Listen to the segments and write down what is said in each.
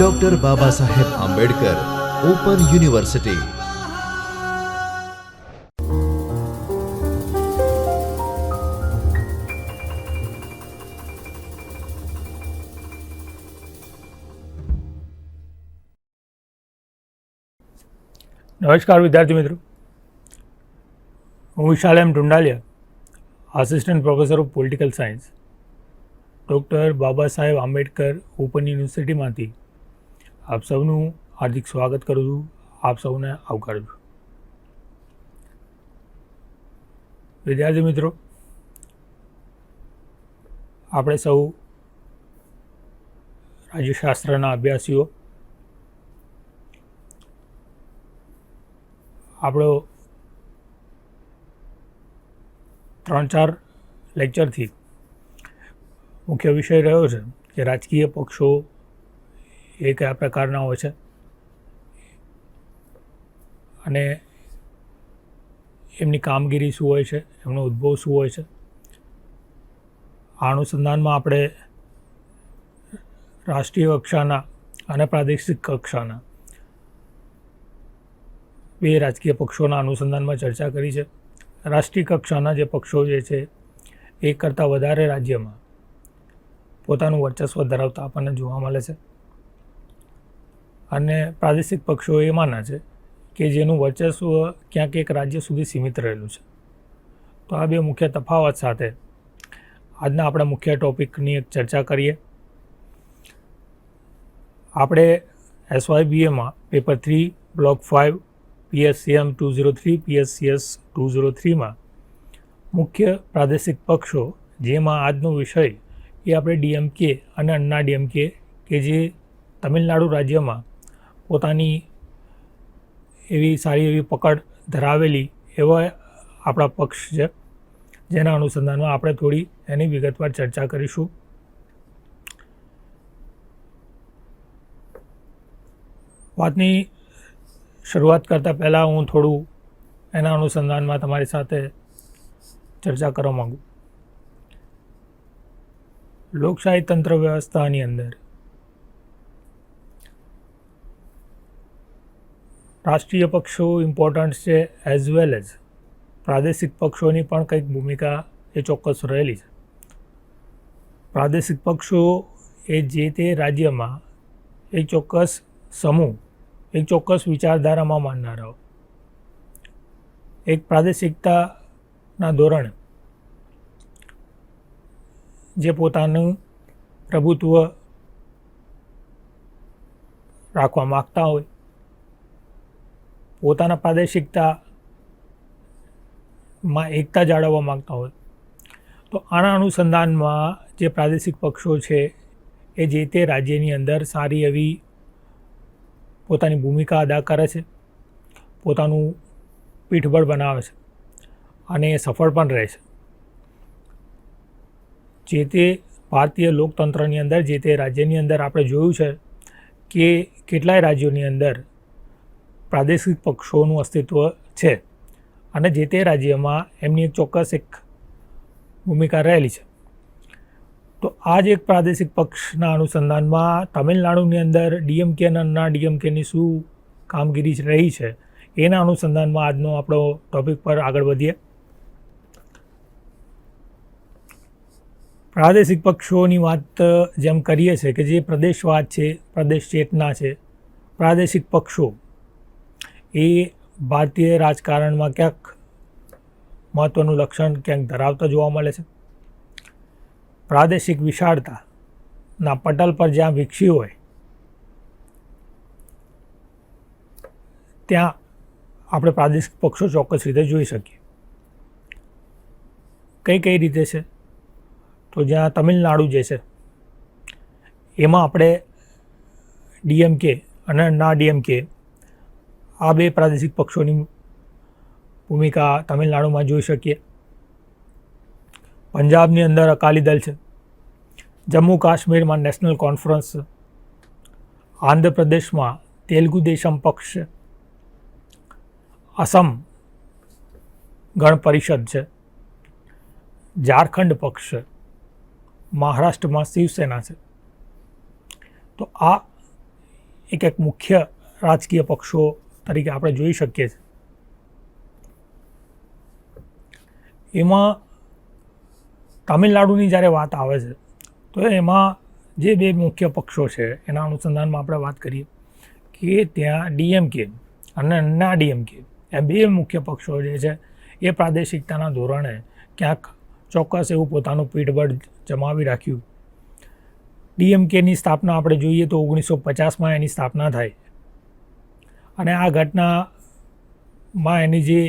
Doctor Baba Saheb Ambedkar open university નમસ્કાર વિદ્યાર્થી મિત્રો હું Vishal M Tundaliya assistant professor of political science doctor Baba Saheb Ambedkar open યુનિવર્સિટીમાંથી આપ સૌનું હાર્દિક સ્વાગત કરું છું. આપ સૌને આવકારું છું. વિદ્યાર્થી મિત્રો, આપણે સૌ રાજ્યશાસ્ત્રના અભ્યાસીઓ, આપણો ત્રણ ચાર લેક્ચરથી મુખ્ય વિષય રહ્યો છે કે રાજકીય પક્ષો એ કયા પ્રકારના હોય છે. અને એમની કામગીરી શું હોય છે, એમનો ઉદ્ભવ શું હોય છે. આ અનુસંધાનમાં આપણે રાષ્ટ્રીય કક્ષાના અને પ્રાદેશિક કક્ષાના બે રાજકીય પક્ષોના અનુસંધાનમાં ચર્ચા કરી છે. રાષ્ટ્રીય કક્ષાના જે પક્ષો જે છે, એક કરતાં વધારે રાજ્યમાં પોતાનું વર્ચસ્વ ધરાવતા આપણને જોવા મળે છે. અને પ્રાદેશિક પક્ષો એમાંના છે કે જેનું વર્ચસ્વ ક્યાંક એક રાજ્ય સુધી સીમિત રહેલું છે. તો આ બે મુખ્ય તફાવત સાથે આજના આપણા મુખ્ય ટોપિકની એક ચર્ચા કરીએ. આપણે એસવાયબીએમાં paper three, block five PSCM two zero three PSCS two zero થ્રીમાં મુખ્ય પ્રાદેશિક પક્ષો જેમાં આજનો વિષય એ આપણે ડીએમકે અને અન્ના ડીએમકે કે જે તમિલનાડુ રાજ્યમાં પોતાની એવી સારી એવી પકડ ધરાવેલી એવા આપણા પક્ષ છે. જેના અનુસંધાનમાં આપણે થોડી એની વિગતવાર ચર્ચા કરીશું. વાતની શરૂઆત કરતાં પહેલાં હું થોડું એના અનુસંધાનમાં તમારી સાથે ચર્ચા કરવા માગું. લોકશાહી તંત્ર વ્યવસ્થાની અંદર રાષ્ટ્રીય પક્ષો ઇમ્પોર્ટન્ટ છે એઝ વેલ એઝ પ્રાદેશિક પક્ષોની પણ કંઈક ભૂમિકા એ ચોક્કસ રહેલી છે. પ્રાદેશિક પક્ષો એ જે તે રાજ્યમાં એક ચોક્કસ સમૂહ એક ચોક્કસ વિચારધારામાં માનનારાઓ. એક પ્રાદેશિકતાના ધોરણે જે પોતાનું પ્રભુત્વ રાખવા માગતા હોય પોતાના પ્રાદેશિકતામાં એકતા જાળવવા માગતા હોય. તો આના અનુસંધાનમાં જે પ્રાદેશિક પક્ષો છે, એ જે તે રાજ્યની અંદર સારી એવી પોતાની ભૂમિકા અદા કરે છે, પોતાનું પીઠબળ બનાવે છે અને એ સફળ પણ રહે છે. જે તે ભારતીય લોકતંત્રની અંદર, જે તે રાજ્યની અંદર આપણે જોયું છે કે કેટલાય રાજ્યોની અંદર પ્રાદેશિક પક્ષોનું અસ્તિત્વ છે. અને જે તે રાજ્યમાં એમની એક ચોક્કસ એક ભૂમિકા રહેલી છે. તો આ જ એક પ્રાદેશિક પક્ષના અનુસંધાનમાં તમિલનાડુની અંદર ડીએમકેના ડીએમકેની શું કામગીરી રહી છે, એના અનુસંધાનમાં આજનો આપણો ટોપિક પર આગળ વધીએ. પ્રાદેશિક પક્ષોની વાત જેમ કરીએ છીએ કે જે પ્રદેશવાદ છે, પ્રદેશ ચેતના છે, પ્રાદેશિક પક્ષો એ ભારતીય રાજકારણમાં ક્યાંક મહત્ત્વનું લક્ષણ ક્યાંક ધરાવતા જોવા મળે છે. પ્રાદેશિક વિશાળતાના પટલ પર જ્યાં વિકસી હોય, ત્યાં આપણે પ્રાદેશિક પક્ષો ચોક્કસ રીતે જોઈ શકીએ. કઈ કઈ રીતે છે? તો જ્યાં તમિલનાડુ જે છે, એમાં આપણે ડીએમકે અને ના ડીએમકે આ બે પ્રાદેશિક પક્ષોની ભૂમિકા તમિલનાડુમાં જોઈ શકીએ. પંજાબની અંદર અકાલી દળ છે. જમ્મુ કાશ્મીરમાં નેશનલ કોન્ફરન્સ આંધ્રપ્રદેશમાં તેલુગુ દેશમ પક્ષ છે. અસમ ગણ પરિષદ છે. ઝારખંડ પક્ષ મહારાષ્ટ્રમાં શિવસેના છે. તો આ એક એક મુખ્ય રાજકીય પક્ષો તરીકે આપણે જોઈ શકીએ છીએ. એમાં તમિલનાડુની જ્યારે વાત આવે છે, તો એમાં જે બે મુખ્ય પક્ષો છે, એના અનુસંધાનમાં આપણે વાત કરીએ કે ત્યાં ડીએમકે અને ના ડીએમકે. એ બે મુખ્ય પક્ષો જે છે, એ પ્રાદેશિકતાના ધોરણે ક્યાંક ચોક્કસ એવું પોતાનું પીઠબળ જમાવી રાખ્યું. ડીએમકેની સ્થાપના આપણે જોઈએ તો ઓગણીસો પચાસમાં એની સ્થાપના થાય. અને આ ઘટનામાં એની જે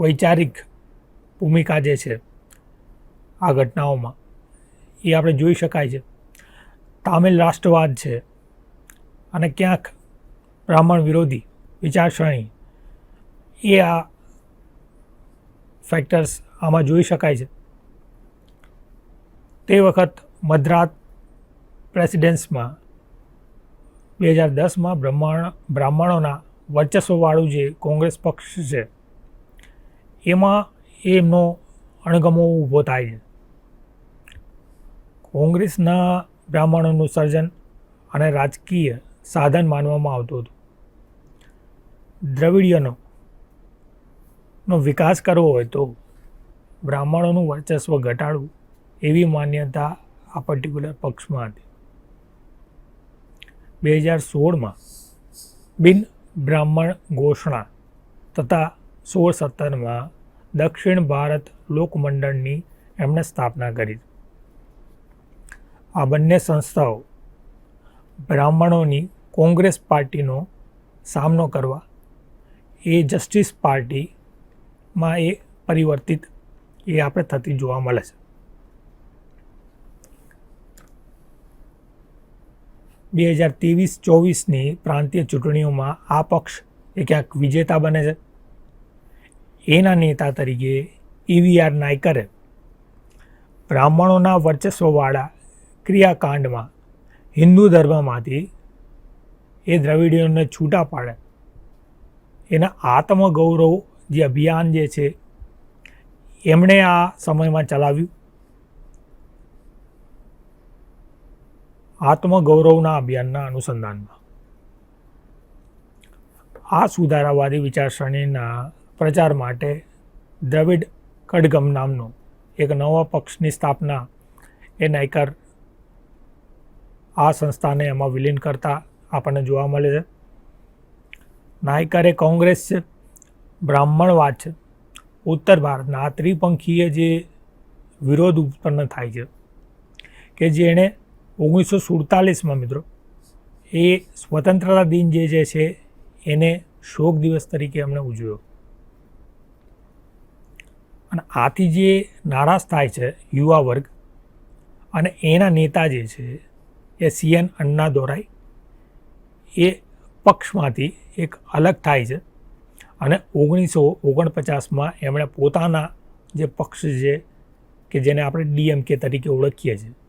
વૈચારિક ભૂમિકા જે છે, આ ઘટનાઓમાં, એ આપણે જોઈ શકાય છે. તામિલ રાષ્ટ્રવાદ છે અને ક્યાંક બ્રાહ્મણ વિરોધી વિચારસરણી, એ આ ફેક્ટર્સ આમાં જોઈ શકાય છે. તે વખત મદ્રાસ પ્રેસિડેન્સમાં, બે હજાર દસમાં બ્રહ્માંડ બ્રાહ્મણોના વર્ચસ્વવાળું જે કોંગ્રેસ પક્ષ છે, એમાં એમનો અણગમો ઊભો થાય છે. કોંગ્રેસના બ્રાહ્મણોનું સર્જન અને રાજકીય સાધન માનવામાં આવતું હતું. દ્રવિડિયનો નો વિકાસ કરવો હોય તો બ્રાહ્મણોનું વર્ચસ્વ ઘટાડવું એવી માન્યતા આ પર્ટિક્યુલર પક્ષમાં હતી. બે હજાર સોળમાં બિન બ્રાહ્મણ ઘોષણા તથા સોળ સત્તરમાં દક્ષિણ ભારત લોકમંડળની એમણે સ્થાપના કરી. આ બંને સંસ્થાઓ બ્રાહ્મણોની કોંગ્રેસ પાર્ટીનો સામનો કરવા, એ જસ્ટિસ પાર્ટીમાં એ પરિવર્તિત એ આપણે થતી જોવા મળે છે. બે હજાર ત્રેવીસ, ચોવીસની પ્રાંતીય ચૂંટણીઓમાં આ પક્ષ એ ક્યાંક વિજેતા બને છે. એના નેતા તરીકે ઈવીઆર નાયકરે બ્રાહ્મણોના વર્ચસ્વવાળા ક્રિયાકાંડમાં હિન્દુ ધર્મમાંથી એ દ્રવિડીઓને છૂટા પાડે. એના આત્મગૌરવ જે અભિયાન જે છે, એમણે આ સમયમાં ચલાવ્યું. આત્મગૌરવના અભિયાનના અનુસંધાનમાં. આ સુધારાવાદી વિચારસરણીના પ્રચાર માટે દ્રવિડ કડગમ નામનો એક નવા પક્ષની સ્થાપના એ નાયકર આ સંસ્થાને એમાં વિલીન કરતા આપણને જોવા મળે છે. નાયકર એ કોંગ્રેસ છે બ્રાહ્મણવાદ છે. ઉત્તર ભારતના આ ત્રિપંખીય જે વિરોધ ઉત્પન્ન થાય છે કે જેણે ઓગણીસો સુડતાલીસમાં મિત્રો, એ સ્વતંત્રતા દિન જે જે છે, એને શોક દિવસ તરીકે એમણે ઉજવ્યો. અને આથી જે નારાજ થાય છે યુવા વર્ગ, અને એના નેતા જે છે, એ સીએન અન્ના દોરાઈ, એ પક્ષમાંથી એક અલગ થાય છે. અને ઓગણીસો ઓગણપચાસમાં એમણે પોતાના જે પક્ષ છે, કે જેને આપણે ડીએમકે તરીકે ઓળખીએ છીએ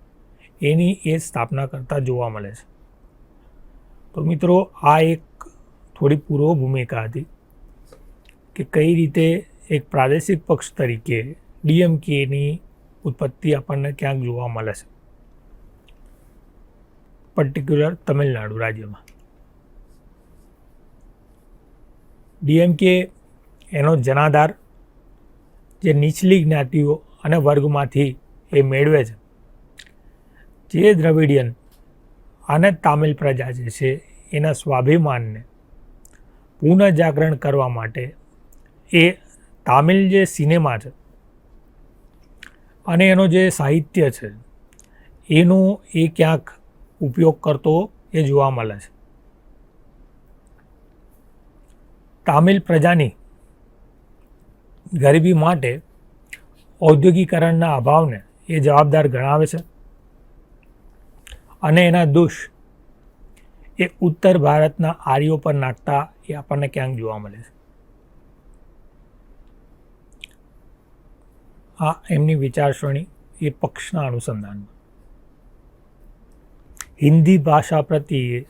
એની એ સ્થાપના કરતા જોવા મળે છે. તો મિત્રો, આ એક થોડી પૂર્વ ભૂમિકા હતી કે કઈ રીતે એક પ્રાદેશિક પક્ષ તરીકે ડીએમકેની ઉત્પત્તિ આપણને ક્યાંક જોવા મળે છે. પર્ટિક્યુલર તમિલનાડુ રાજ્યમાં. ડીએમકે એનો જનાધાર જે નીચલી જ્ઞાતિઓ અને વર્ગમાંથી એ મેળવે છે. જે દ્રવિડિયન અને તામિલ પ્રજા જે છે, એના સ્વાભિમાનને પુનઃજાગરણ કરવા માટે એ તામિલ જે સિનેમા છે અને એનો જે સાહિત્ય છે, એનો એ ક્યાંક ઉપયોગ કરતો એ જોવા મળે છે. તામિલ પ્રજાની ગરીબી માટે ઔદ્યોગિકરણના અભાવને એ જવાબદાર ગણાવે છે. અને એના દોષ એ ઉત્તર ભારતના આર્યો પર નાખતા એ આપણને ક્યાંક જોવા મળે છે. આ એમની વિચારસરણી એ પક્ષના અનુસંધાનમાં. હિન્દી ભાષા પ્રત્યે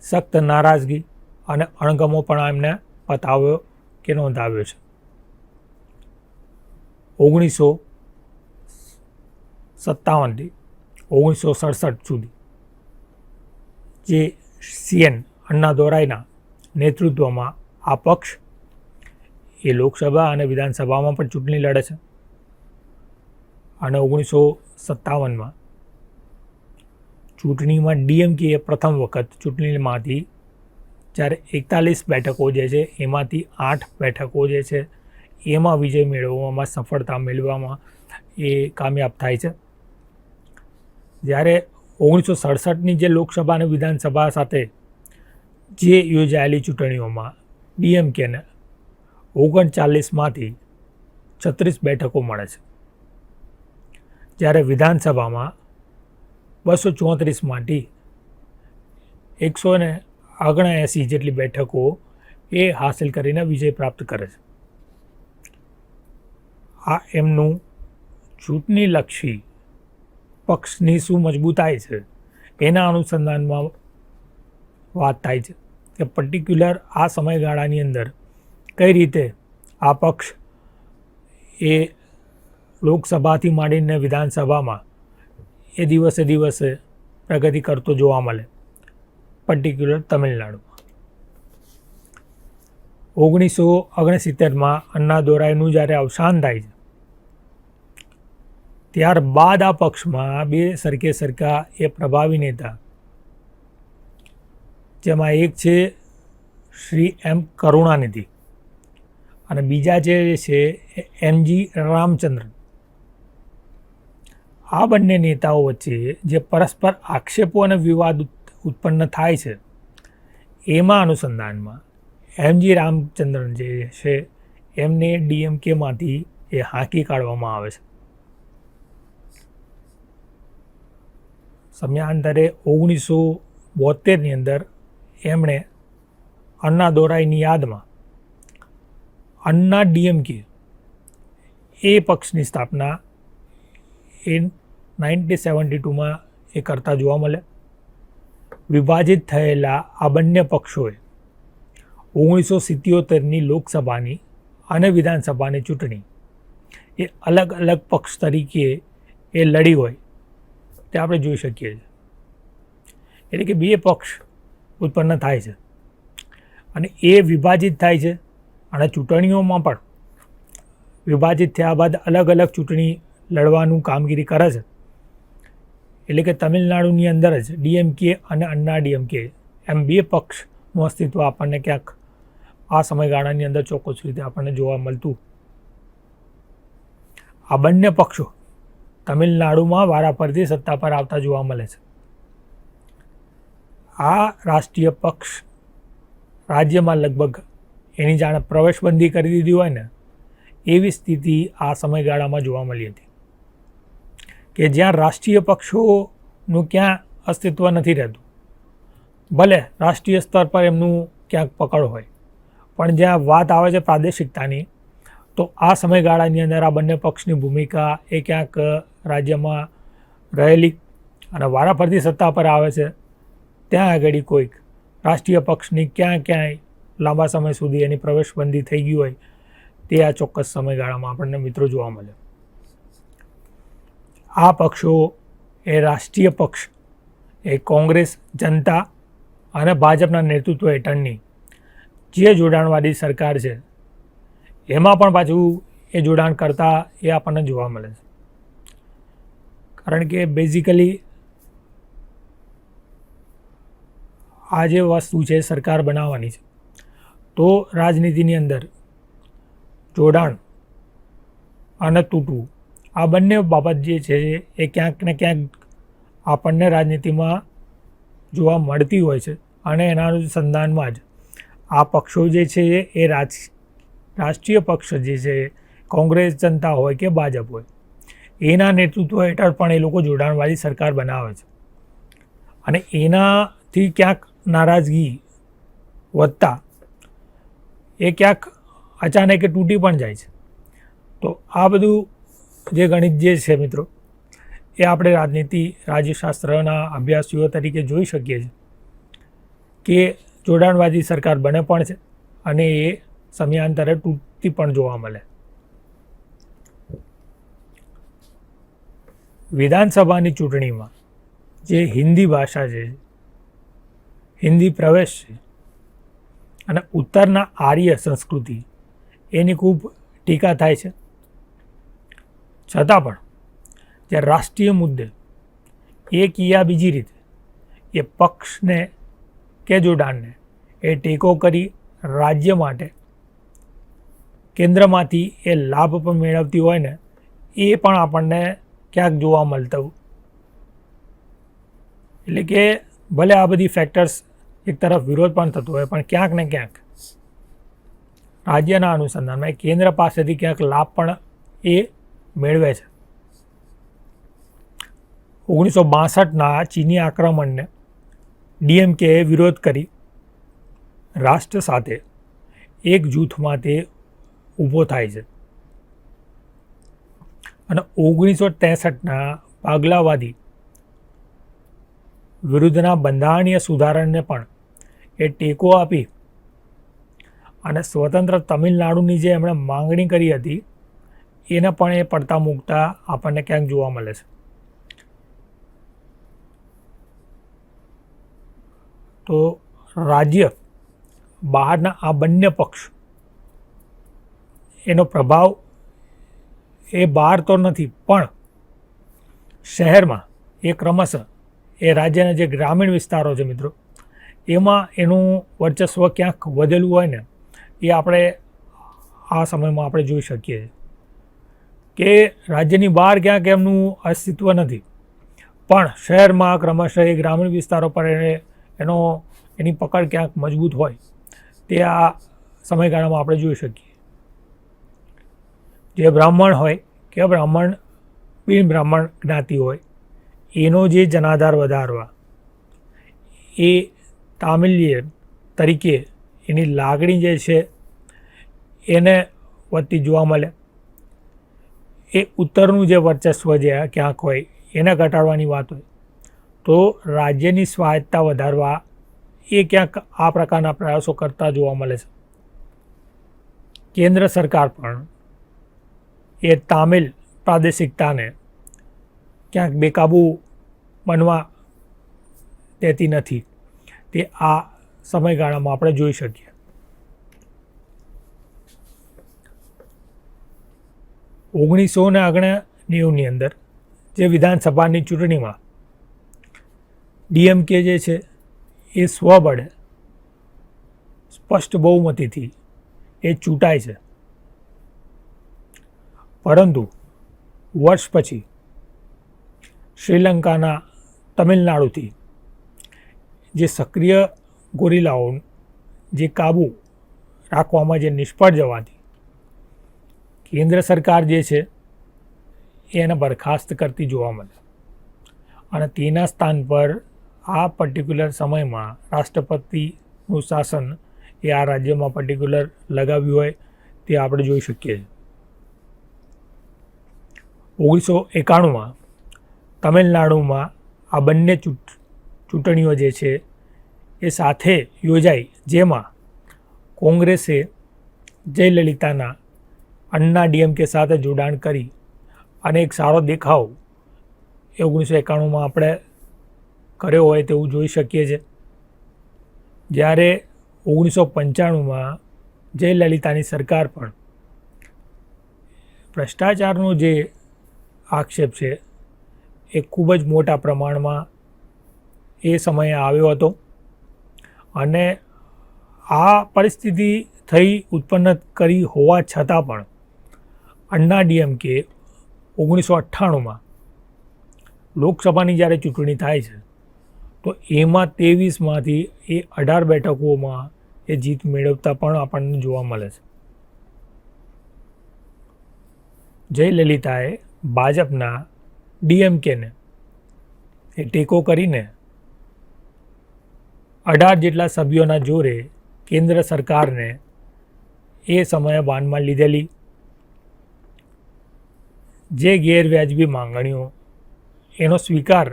સખ્ત નારાજગી અને અણગમો પણ એમને પતાવ્યો કે નોંધાવ્યો છે. ઓગણીસો સત્તાવનથી ઓગણીસો સડસઠ સુધી જે સીએન અન્ના દોરાઈના નેતૃત્વમાં આ પક્ષ એ લોકસભા અને વિધાનસભામાં પણ ચૂંટણી લડે છે. અને ઓગણીસો સત્તાવનમાં ચૂંટણીમાં ડીએમકેએ પ્રથમ વખત ચૂંટણીમાંથી જ્યારે એકતાલીસ બેઠકો જે છે એમાંથી આઠ બેઠકો જે છે એમાં વિજય મેળવવામાં સફળતા મેળવવામાં એ કામયાબ થાય છે. જ્યારે ઓગણીસો સડસઠની જે લોકસભા અને વિધાનસભા સાથે જે યોજાયેલી ચૂંટણીઓમાં ડીએમકેને ઓગણચાલીસમાંથી છત્રીસ બેઠકો મળે છે. જ્યારે વિધાનસભામાં બસો ચોત્રીસમાંથી એકસો ને ઓગણએંસી જેટલી બેઠકો એ હાંસિલ કરીને વિજય પ્રાપ્ત કરે છે. આ એમનું ચૂંટણીલક્ષી પક્ષની શું મજબૂતાઈ છે, એના અનુસંધાનમાં વાત થાય છે કે પર્ટિક્યુલર આ સમયગાળાની અંદર કઈ રીતે આ પક્ષ એ લોકસભાથી માંડીને વિધાનસભામાં એ દિવસે દિવસે પ્રગતિ કરતો જોવા મળે પર્ટિક્યુલર તમિલનાડુમાં. ઓગણીસો ઓગણસિત્તેરમાં અન્ના દોરાઈનું જ્યારે અવસાન થાય છે ત્યારબાદ આ પક્ષમાં બે સરખે સરખા એ પ્રભાવી નેતા, જેમાં એક છે શ્રી એમ કરુણાનિધિ અને બીજા જે છે એમજી રામચંદ્રન. આ બંને નેતાઓ વચ્ચે જે પરસ્પર આક્ષેપો અને વિવાદ ઉત્પન્ન થાય છે, એમાં અનુસંધાનમાં એમજી રામચંદ્રન જે છે એમને ડીએમકેમાંથી એ હાંકી કાઢવામાં આવે છે. સમયાંતરે ઓગણીસો બોતેરની અંદર એમણે અન્ના દોરાઈની યાદમાં અન્ના ડીએમકે એ પક્ષની સ્થાપના એ નાઇન્ટીન સેવન્ટી ટુમાં એ કરતા જોવા મળે. વિભાજિત થયેલા આ બંને પક્ષોએ ઓગણીસો સિત્યોતેરની લોકસભાની અને વિધાનસભાની ચૂંટણી એ અલગ અલગ પક્ષ તરીકે એ લડી હોય. તે આપણે જોઈ શકીએ છીએ. એટલે કે બે પક્ષ ઉત્પન્ન થાય છે. અને એ વિભાજિત થાય છે અને ચૂંટણીઓમાં પણ વિભાજિત થયા બાદ અલગ અલગ ચૂંટણી લડવાનું કામગીરી કરે છે. એટલે કે તમિલનાડુની અંદર જ ડીએમકે અને અન્ના ડીએમકે એમ બે પક્ષનું અસ્તિત્વ આપણને ક્યાંક આ સમયગાળાની અંદર ચોક્કસ રીતે આપણને જોવા મળતું. આ બંને પક્ષો તમિલનાડુમાં વારાફરતી સત્તા પર આવતા જોવા મળે છે. આ રાષ્ટ્રીય પક્ષ રાજ્યમાં લગભગ એની જાણે પ્રવેશબંધી કરી દીધી હોય ને, એવી સ્થિતિ આ સમયગાળામાં જોવા મળી હતી. કે જ્યાં રાષ્ટ્રીય પક્ષોનું ક્યાં અસ્તિત્વ નથી રહેતું, ભલે રાષ્ટ્રીય સ્તર પર એમનું ક્યાંક પકડ હોય, પણ જ્યાં વાત આવે છે પ્રાદેશિકતાની તો આ સમયગાળાની અંદર આ બંને પક્ષની ભૂમિકા એ ક્યાંક રાજ્યમાં રહેલી અને વારાફરતી સત્તા પર આવે છે, ત્યાં આગળ કોઈક રાષ્ટ્રીય પક્ષની ક્યાં ક્યાંય લાંબા સમય સુધી એની પ્રવેશબંધી થઈ ગઈ હોય, તે આ ચોક્કસ સમયગાળામાં આપણને મિત્રો જોવા મળે. આ પક્ષો એ રાષ્ટ્રીય પક્ષ, એ કોંગ્રેસ જનતા અને ભાજપના નેતૃત્વ હેઠળની જે જોડાણવાદી સરકાર છે એમાં પણ પાછું એ જોડાણ કરતા એ આપણને જોવા મળે છે. કારણ કે બેઝિકલી આ જે વસ્તુ છે સરકાર બનાવવાની છે, તો રાજનીતિની અંદર જોડાણ અને તૂટવું, આ બંને બાબત જે છે એ ક્યાંક ને ક્યાંક આપણને રાજનીતિમાં જોવા મળતી હોય છે અને એના અનુસંધાનમાં જ આ પક્ષો જે છે એ રાજ રાષ્ટ્રીય પક્ષ જે છે, કોંગ્રેસ જનતા હોય કે ભાજપ હોય, એના નેતૃત્વ હેઠળ પણ એ લોકો જોડાણવાળી સરકાર બનાવે છે. અને એનાથી ક્યાંક નારાજગી વધતા એ ક્યાંક અચાનક તૂટી પણ જાય છે. તો આ બધું જે ગણિત જે છે મિત્રો, એ આપણે રાજનીતિ, રાજ્યશાસ્ત્રના અભ્યાસીઓ તરીકે જોઈ શકીએ છીએ કે જોડાણવાદી સરકાર બને પણ છે અને એ સમયાંતરે તૂટતી પણ જોવા મળે. વિધાનસભાની ચૂંટણીમાં જે હિન્દી ભાષા છે, હિન્દી પ્રવેશ છે અને ઉત્તરના આર્ય સંસ્કૃતિ, એની ખૂબ ટીકા થાય છે. છતાં પણ જે રાષ્ટ્રીય મુદ્દે એક યા બીજી રીતે એ પક્ષને કે જોડાણને એ ટેકો કરી રાજ્ય માટે કેન્દ્રમાંથી એ લાભ પણ મેળવતી હોય ને, એ પણ આપણને ક્યાંક જોવા મળતું. એટલે કે ભલે આ બધી ફેક્ટર્સ એક તરફ વિરોધ પણ થતો હોય, પણ ક્યાંક ને ક્યાંક રાજ્યના અનુસંધાનમાં કેન્દ્ર પાસેથી ક્યાંક લાભ પણ એ મેળવે છે. ઓગણીસો બાસઠના ચીની આક્રમણને ડીએમકેએ વિરોધ કરી. રાષ્ટ્ર સાથે એક જૂથમાં તે ઊભો થાય છે. અને ઓગણીસો ત્રેસઠના પાગલાવાદી વિરુદ્ધના બંધારણીય સુધારણને પણ એ ટેકો આપી અને સ્વતંત્ર તમિલનાડુની જે એમણે માંગણી કરી હતી, એને પણ એ પડતા મૂકતા આપણને ક્યાંક જોવા મળે છે. તો રાજ્ય બહારના આ બંને પક્ષ એનો પ્રભાવ એ બહાર તો નથી, પણ શહેરમાં એ ક્રમશઃ એ રાજ્યના જે ગ્રામીણ વિસ્તારો છે મિત્રો, એમાં એનું વર્ચસ્વ ક્યાંક વધેલું હોય ને, એ આપણે આ સમયમાં આપણે જોઈ શકીએ કે રાજ્યની બહાર ક્યાંક એમનું અસ્તિત્વ નથી, પણ શહેરમાં ક્રમશઃ એ ગ્રામીણ વિસ્તારો પર એને, એનો, એની પકડ ક્યાંક મજબૂત હોય, તે આ સમયગાળામાં આપણે જોઈ શકીએ. જે બ્રાહ્મણ હોય કે બ્રાહ્મણ, બિન બ્રાહ્મણ જ્ઞાતિ હોય, એનો જે જનાધાર વધારવા, એ તામિલિયન તરીકે એની લાગણી જે છે, એને વધતી જોવા મળે. એ ઉત્તરનું જે વર્ચસ્વ જે ક્યાંક હોય, એને ઘટાડવાની વાત હોય. તો રાજ્યની સ્વાયત્તા વધારવા, એ ક્યાંક આ પ્રકારના પ્રયાસો કરતા જોવા મળે છે. કેન્દ્ર સરકાર પણ એ તામિલ પ્રાદેશિકતાને ક્યાંક બેકાબૂ બનવા દેતી નથી. તે આ સમયગાળામાં આપણે જોઈ શકીએ. ઓગણીસો ને નેવુંની અંદર જે વિધાનસભાની ચૂંટણીમાં ડીએમકે જે છે એ સ્વબળે સ્પષ્ટ બહુમતીથી એ ચૂંટાય છે. પરંતુ વર્ષ પછી શ્રીલંકાના તમિલનાડુથી જે સક્રિય ગોરિલાઓ જે કાબુ રાખવામાં જે નિષ્ફળ જવાથી કેન્દ્ર સરકાર જે છે એને બરખાસ્ત કરતી જોવા મળે. અને તેના સ્થાન પર આ પર્ટિક્યુલર સમયમાં રાષ્ટ્રપતિનું શાસન એ આ રાજ્યમાં પર્ટિક્યુલર લગાવ્યું હોય તે આપણે જોઈ શકીએ છીએ. ઓગણીસો એકાણુંમાં તમિલનાડુમાં આ બંને ચૂંટ, ચૂંટણીઓ જે છે એ સાથે યોજાઈ, જેમાં કોંગ્રેસે જયલલિતાના અન્ના ડીએમકે સાથે જોડાણ કરી અને એક સારો દેખાવ એ ઓગણીસો એકાણુંમાં આપણે કર્યો હોય તેવું જોઈ શકીએ છીએ. જ્યારે ઓગણીસો પંચાણુંમાં જયલલિતાની સરકાર પણ ભ્રષ્ટાચારનો જે આક્ષેપ છે. એ ખૂબ જ મોટા પ્રમાણમાં એ સમયે આવ્યો હતો અને આ પરિસ્થિતિ થઈ ઉત્પન્ન કરી હોવા છતાં પણ અન્ના ડીએમકે ઓગણીસો અઠ્ઠાણુંમાં લોકસભાની જ્યારે ચૂંટણી થાય છે, તો એમાં ત્રેવીસમાંથી એ અઢાર બેઠકોમાં એ જીત મેળવતા પણ આપણને જોવા મળે છે. જયલલિતાએ ભાજપના ડીએમકેને એ ટેકો કરીને અઢાર જેટલા સભ્યોના જોરે કેન્દ્ર સરકારને એ સમયે બાનમાં લીધેલી જે ગેરવ્યાજબી માંગણીઓ એનો સ્વીકાર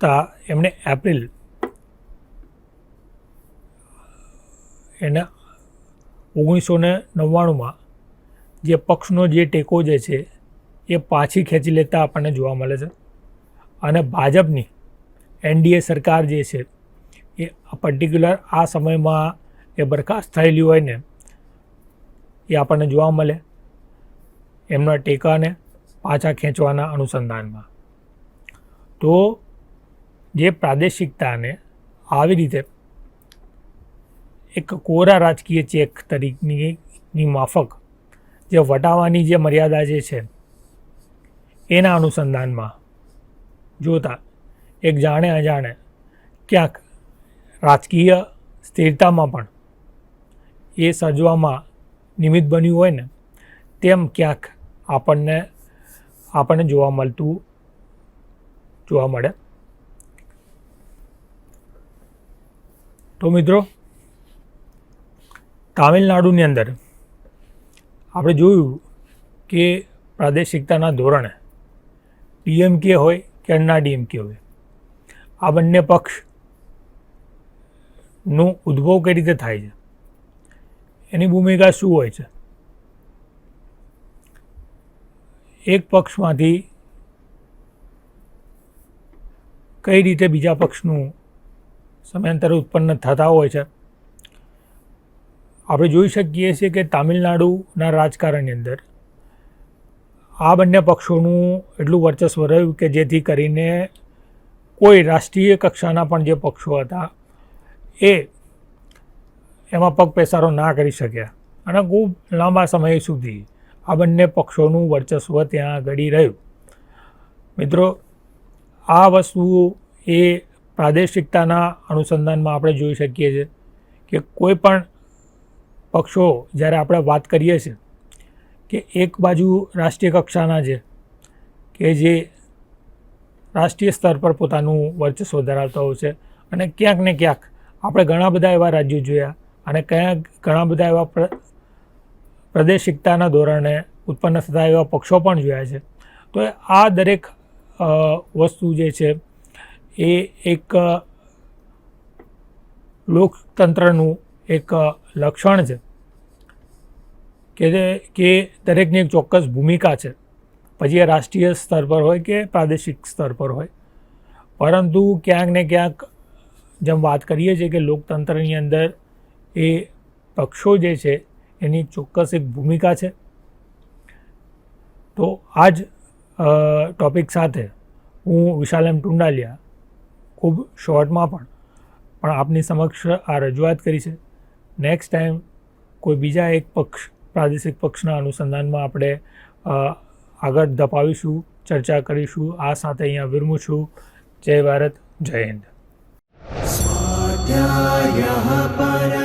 તા એમણે એપ્રિલ એના ઓગણીસો ને નવ્વાણુંમાં જે પક્ષનો જે ટેકો જે છે, એ પાછી ખેંચી લેતા આપણને જોવા મળે છે. અને ભાજપની એનડીએ સરકાર જે છે, એ પર્ટિક્યુલર આ સમયમાં એ બરખાસ્ત થયેલી હોય ને, એ આપણને જોવા મળે. એમના ટેકાને પાછા ખેંચવાના અનુસંધાનમાં. તો જે પ્રાદેશિકતાને આવી રીતે એક કોરા રાજકીય ચેક તરીકેની માફક જે વટાવાની જે મર્યાદા જે છે, એના અનુસંધાનમાં જોતા એક જાણે અજાણે ક્યાંક રાજકીય સ્થિરતામાં પણ એ સર્જવામાં નિમિત્ત બન્યું હોય ને, તેમ ક્યાંક આપણને આપણને જોવા મળતું, જોવા મળે. તો મિત્રો, તામિલનાડુની અંદર આપણે જોયું કે પ્રાદેશિકતાના ધોરણે ડીએમકે હોય કે અન્ના ડીએમકે હોય, આ બંને પક્ષનું ઉદ્ભવ કઈ રીતે થાય છે? એની ભૂમિકા શું હોય છે? એક પક્ષમાંથી કઈ રીતે બીજા પક્ષનું સમયાંતરે ઉત્પન્ન થતા હોય છે? આપણે જોઈ શકીએ છીએ કે તામિલનાડુના રાજકારણની અંદર આ બંને પક્ષોનું એટલું વર્ચસ્વ રહ્યું કે જેથી કરીને કોઈ રાષ્ટ્રીય કક્ષાના પણ જે પક્ષો હતા એ એમાં પગ પેસારો ના કરી શક્યા. અને ખૂબ લાંબા સમય સુધી આ બંને પક્ષોનું વર્ચસ્વ ત્યાં ઘડી રહ્યું. મિત્રો, આ વસ્તુ એ પ્રાદેશિકતાના અનુસંધાનમાં આપણે જોઈ શકીએ છીએ કે કોઈ પણ પક્ષો જ્યારે આપણે વાત કરીએ છીએ કે એક બાજુ રાષ્ટ્રીય કક્ષાના છે કે જે રાષ્ટ્રીય સ્તર પર પોતાનું વર્ચસ્વ ધરાવતા હોય છે અને ક્યાંક ને ક્યાંક આપણે ઘણા બધા એવા રાજ્યો જોયા અને ક્યાંક ઘણા બધા એવા પ્ર, પ્રાદેશિકતાના ધોરણે ઉત્પન્ન થતા એવા પક્ષો પણ જોયા છે. તો આ દરેક વસ્તુ જે છે એ એક લોકતંત્રનું એક લક્ષણ છે કે કે દરેકની એક ચોક્કસ ભૂમિકા છે. પછી એ રાષ્ટ્રીય સ્તર પર હોય કે પ્રાદેશિક સ્તર પર હોય. પરંતુ ક્યાંક ને ક્યાંક જેમ વાત કરીએ છીએ કે લોકતંત્રની અંદર એ પક્ષો જે છે એની ચોક્કસ એક ભૂમિકા છે. તો આ જ ટોપિક સાથે હું વિશાલ એમ ટુંડાલિયા ખૂબ શોર્ટમાં પણ પણ આપની સમક્ષ આ રજૂઆત કરી છે. નેક્સ્ટ ટાઈમ કોઈ બીજા એક પક્ષ, પ્રાદેશિક પક્ષના અનુસંધાનમાં આપણે આગળ ધપાવીશું, ચર્ચા કરીશું, આ સાથે અહીંયા વિરમું છું જય ભારત, જય હિન્દ. સ્વાધ્યાય પર